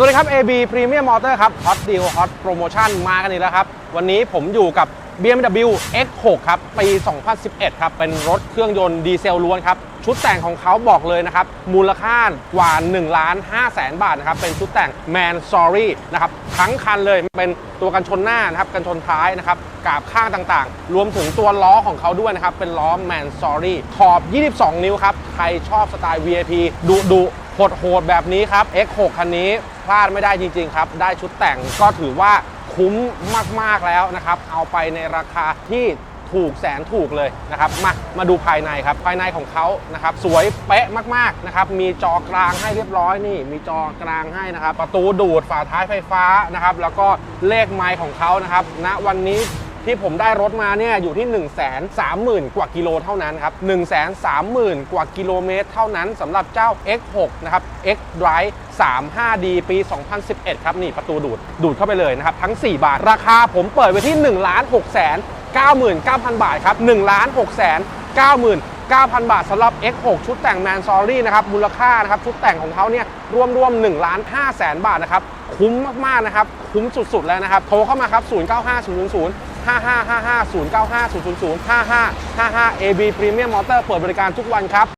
สวัสดีครับ AB Premium Motor ครับ Hot Deal Hot Promotion มากันอีกแล้วครับ วันนี้ผมอยู่กับ BMW X6 ครับ ปี 2011 ครับ เป็นรถเครื่องยนต์ดีเซลล้วนครับ ชุดแต่งของเขาบอกเลยนะครับ มูลค่ากว่า1ล้าน5แสนบาทนะครับ เป็นชุดแต่ง Man Sorry นะครับ ทั้งคันเลยเป็นตัวกันชนหน้านะครับ กันชนท้ายนะครับ กาบข้างต่างๆ รวมถึงตัวล้อของเขาด้วยนะครับ เป็นล้อ Man Sorry ขอบ 22 นิ้วครับ ใครชอบสไตล์ VIP ดุดุโหดๆแบบนี้ครับ X6 คันนี้ ลาดไม่ได้จริง ๆ ครับ ได้ชุดแต่งก็ถือว่าคุ้มมาก ๆ แล้วนะครับ เอาไปในราคาที่ถูกแสนถูกเลยนะครับ มา มาดูภายในครับ ภายในของเขานะครับ สวยเป๊ะมากๆนะครับ มีจอกลางให้เรียบร้อยนี่ มีจอกลางให้นะครับ ประตูดูดฝาท้ายไฟฟ้านะครับ แล้วก็เลขไม้ของเขานะครับณวันนี้ ที่ผมได้รถมาเนี่ยอยู่ที่ 1 3 0 0 0 0 กว่ากิโลเท่านั้นครับ 1 3 0 0 0 0 กว่ากิโลเมตร เท่านั้นสำหรับเจ้า X6 นะครับ X Drive 35D ปี 2011 ครับ นี่ประตูดูด ดูดเข้าไปเลยนะครับ ทั้ง 4 บาท ราคาผมเปิดไว้ที่ 1 6 9 9 0 0 0 บาทครับ 1 6 9 9 9,000 บาทสำหรับ X6 ชุดแต่ง Man Sorry นะครับ มูลค่านะครับ ชุดแต่งของเขาเนี่ยรวมรวม1ล้าน5แสนบาทนะครับ คุ้มมาก ๆ นะครับ คุ้มสุด ๆ แล้วนะครับ โทรเข้ามาครับ 095000 5555 095 000 5555 AB Premium Motor เปิดบริการทุกวันครับ